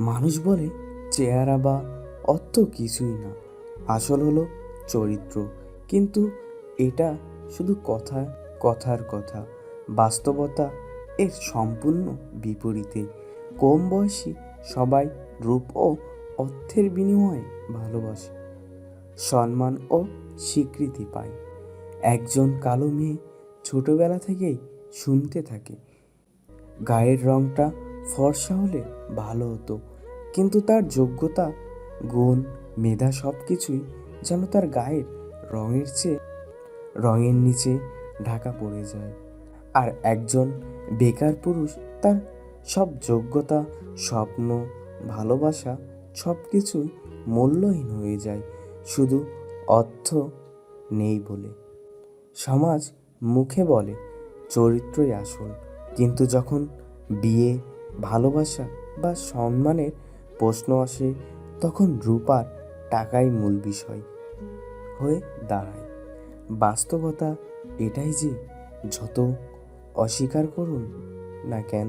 মানুষ বলে চেহারা বা অর্থ কিছুই না। আসল হলো চরিত্র। কিন্তু এটা শুধু কথা, কথার কথা। বাস্তবতা এর সম্পূর্ণ বিপরীতে। কম বয়সী সবাই রূপ ও অর্থের বিনিময়ে ভালোবাসে, সম্মান ও স্বীকৃতি পায়। একজন কালো মেয়ে ছোটবেলা থেকেই শুনতে থাকে। গায়ের রংটা ফর্সা হলে ভালো হতো। কিন্তু তার যোগ্যতা, গুণ, মেধা সব কিছুই যেন তার গায়ের রঙের চেয়ে রঙের নিচে ঢাকা পড়ে যায়। আর একজন বেকার পুরুষ তার সব যোগ্যতা, স্বপ্ন, ভালোবাসা সব কিছুই মূল্যহীন হয়ে যায়। শুধু অর্থ নেই বলে। সমাজ মুখে বলে, চরিত্রই আসল। কিন্তু যখন বিয়ে, ভালোবাসা বা সম্মানের প্রশ্ন আসে, তখন রূপার টাকাই মূল বিষয় হয়ে দাঁড়ায়। বাস্তবতা এটাই যে যত অস্বীকার করুন না কেন